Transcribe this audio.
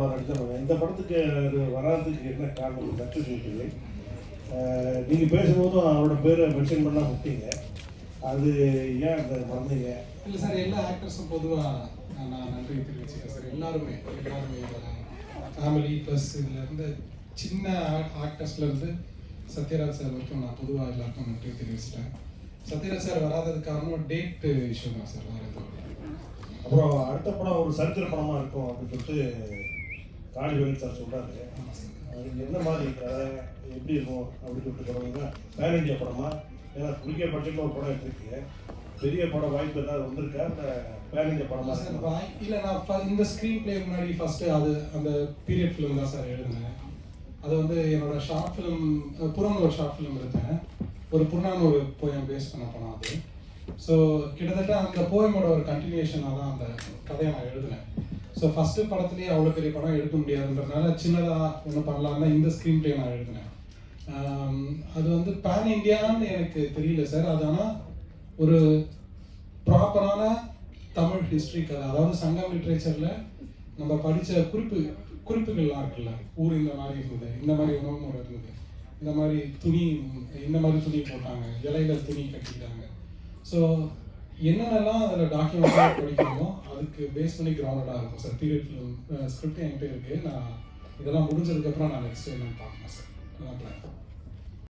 ரோலா நடித்தவங்க இந்த படத்துக்கு அது வராததுக்கு என்ன காரணம்? சக்ஸஸ் இருக்குது நீங்கள் பேசும்போதும் அவரோட பேரை மென்ஷன் பண்ணால் விட்டீங்க. அது ஏன் அந்த மறந்தீங்க? இல்லை சார் எல்லா ஆக்டர்ஸும் பொதுவாக நான் நன்றி தெரிவிச்சுக்கிறேன் சார். எல்லாருமே எல்லாருமே ஃபேமிலி ப்ளஸ் இதில் இருந்த சின்ன ஆக்டர்ஸ்லேருந்து சத்யராஜ் சார் வரைக்கும் நான் பொதுவாக எல்லாருக்கும் நன்றி தெரிவிச்சிட்டேன் சத்யராஜ் சார் வராதது காரணம் டேட் இஷ்யூ தான் சார் வேறு எதுவும். அப்புறம் அடுத்த படம் ஒரு சரித்திர படமாக இருக்கும் அப்படின்னு சொல்லிட்டு காளி வேல் சார் சொல்கிறாரு அது என்ன மாதிரி கதை எப்படி இருக்கும்? அப்படின்னு சொல்லிட்டு சொல்கிறீங்கன்னா பேன் இந்தியா படமா? ஏன்னா குறுகிய பட்ஜெட்டில் ஒரு படம் எடுத்திருக்கீங்க பெரிய படம் வாய்ப்பு ஏதாவது வந்திருக்கா? இல்லை பேன் இந்தியா படமா இல்ல நான் இந்த ஸ்க்ரீன் பிளே முன்னாடி ஃபர்ஸ்ட் அது அந்த பீரியட் ஃபிலிம் தான் சார் எழுதினேன் அது வந்து என்னோட ஷார்ட் ஃபிலிம் புறம் ஒரு ஷார்ட் ஃபிலிம் எடுத்தேன். ஒரு புறநானூறு போயம் பேஸ் பண்ண படம் அது. ஸோ கிட்டத்தட்ட அந்த போயமோட ஒரு கண்டினியூஷனாக தான் அந்த கதையை நான் எழுதினேன். ஸோ ஃபஸ்ட்டு படத்துலேயே அவ்வளோ பெரிய படம் எடுக்க முடியாதுன்றதுனால சின்னதாக ஒன்று பண்ணலாம்னா இந்த ஸ்க்ரீன் பிளே நான் எழுதினேன் அது வந்து பேன் இண்டியான்னு எனக்கு தெரியல சார் அது ஆனால் ஒரு ப்ராப்பரான தமிழ் ஹிஸ்ட்ரி கதை. அதாவது சங்கம் லிட்ரேச்சரில் நம்ம படித்த குறிப்பு குறிப்புகள்லாம் இருக்குல்ல. ஊர் இந்த மாதிரி இருந்தது இந்த மாதிரி உணவு முறை இருந்தது. இந்த மாதிரி துணி இந்த மாதிரி துணி போட்டாங்க இலையில துணி கட்டிட்டாங்க. ஸோ என்னென்னலாம் அதில் டாக்குமெண்ட்லாம் படிக்கணுமோ அதுக்கு பேஸ் பண்ணி கிரவுண்டடாக இருக்கும் சார். பீரியட் ஃபிலிம் ஸ்கிரிப்ட் என்கிட்ட இருக்குது நான் இதெல்லாம் முடிஞ்சதுக்கப்புறம் நான் நெக்ஸ்ட் என்னன்னு பார்க்கணும் சார். அதான் பிளான்